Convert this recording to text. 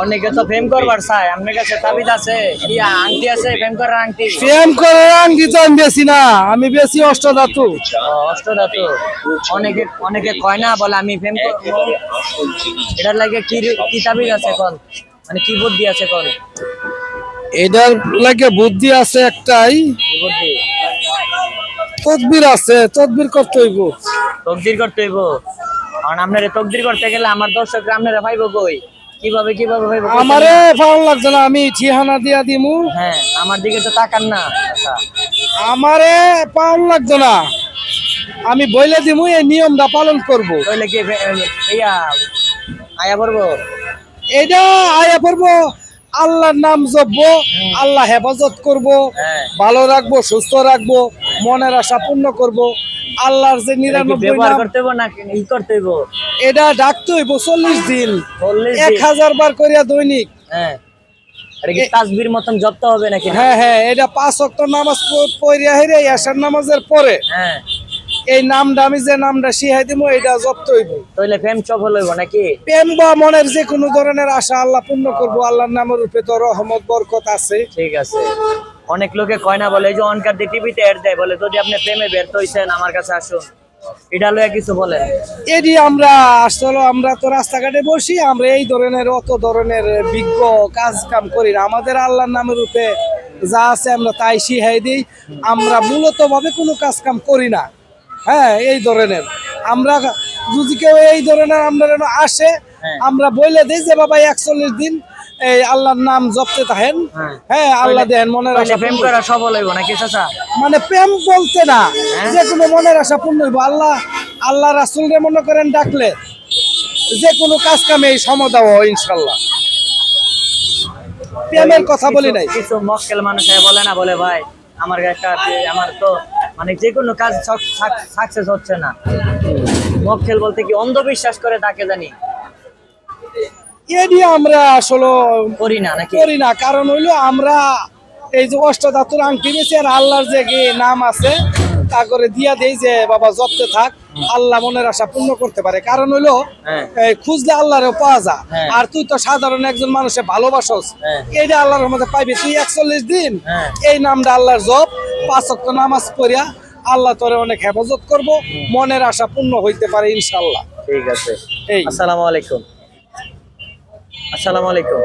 অনেকে তো প্রেম করবার চায় আপনার কাছে তাবিজ আছে? কি আংটি আছে? প্রেম করার আংটি? প্রেম করে আঙ্গি তো আমি বেশি না আমি বেশি অষ্টধাতু। অষ্টধাতু। অনেকে অনেকে কয় না বলে আমি প্রেম এটার লাগে কি কি তাবিজ আছে কোন মানে কি বুদ্ধি আছে কোন এটার লাগে বুদ্ধি আছে একটাই। বুদ্ধি? তদবির আছে তদবির করতে হইব। তকদির করতে হইব। কারণ আপনারে তকদির করতে গেলে আমার দর্শকরা আপনারা পাইবো কই? কীভাবে কীভাবে পাইবো কই আমারে ভালো লাগছে না আমি ঠিহানা দিয়া দিমু। হ্যাঁ আমার দিকে তো তাকান না। আমারে পাওয়ার লাগতো না আমি বইলে দিমু এই নিয়মটা পালন করব। তাহলে কি ইয়া আয়া পড়ব? এটা আয়া পড়ব আল্লাহর নাম জপবো আল্লাহ হেফাজত করব হ্যাঁ। ভালো রাখব সুস্থ রাখব মনের আশা পূর্ণ করব। আল্লাহর যে নিরানব্বই নাম করতে হইব না ই করতে এটা ডাকতে হইব চল্লিশ দিন। এক। হাজার বার করিয়া দৈনিক। হ্যাঁ। তাসবির মতন জপতে হবে নাকি? হ্যাঁ হ্যাঁ এটা পাঁচ অক্ট নামাজ পড়িয়া হেরে নামাজের পরে। হ্যাঁ। এই নামটা আমি যে নামটা শিখাই দিব এটা জপ্ত হইব। তাহলে প্রেম সফল হইব নাকি? প্রেম বা মনের যে কোনো ধরনের আশা আল্লাহ পূর্ণ করব। আল্লাহর নামের উপরে তো রহমত বরকত আছে। ঠিক আছে। অনেক লোকে কয় না বলে এই যে অনকার দিয়ে টিভিতে এড দেয়। বলে যদি আপনি প্রেমে ব্যর্থ হইছেন আমার কাছে আসুন। এটা লইয়া কিছু বলেন। এটি আমরা আসলে আমরা তো রাস্তাঘাটে বসি আমরা এই ধরনের অত ধরনের বিজ্ঞ কাজ কাম করি না। আমাদের আল্লাহর নামের রূপে যা আছে আমরা তাই শিখাই দিই। আমরা মূলত ভাবে কোনো কাজ কাম করি না। হ্যাঁ এই ধরনের। আমরা যদি কেউ এই ধরনের আমরা আসে হ্যাঁ। আমরা বলে দিই যে বাবা একচল্লিশ দিন এই আল্লাহর নাম জপতে থাকেন? হ্যাঁ। হ্যাঁ আল্লাহ দেন মনের তাহলে আশা প্রেম করা সফল হইব নাকি চাচা? মানে প্রেম বলতে না হ্যাঁ? যে কোনো মনের আশা পূর্ণ হইব। আল্লাহ আল্লাহ রাসুলরে মনে করেন ডাকলে যে কোনো কাজ কামে এই হয় ইনশাল্লাহ প্রেমের কথা বলি নাই। কিছু মক্কেল মানুষ বলে না বলে ভাই আমার একটা আমার তো মানে যে কোনো কাজ সাকসেস হচ্ছে না। মক্কেল বলতে কি অন্ধবিশ্বাস করে তাকে জানি? এ নিয়ে আমরা আসলে করি না নাকি? করি না কারণ হইল আমরা এই যে অষ্টধাতুর আংটি বেশি আর আল্লাহর যে নাম আছে তা করে দিয়া দেই যে বাবা জপতে থাক আল্লাহ মনের আশা পূর্ণ করতে পারে। কারণ হইল হ্যাঁ। খুঁজলে আল্লাহরে পাওয়া যায় হ্যাঁ। আর তুই তো সাধারণ একজন মানুষে ভালোবাসস। হ্যাঁ। এইটা আল্লাহর মধ্যে পাইবি। তুই একচল্লিশ দিন। এই নামটা আল্লাহর জপ পাঁচ নামাজ পড়িয়া আল্লাহ তোরে অনেক হেফাজত করব মনের আশা পূর্ণ হইতে পারে ইনশাল্লাহ ঠিক আছে। এই। আসসালামু আলাইকুম। আসসালামু আলাইকুম।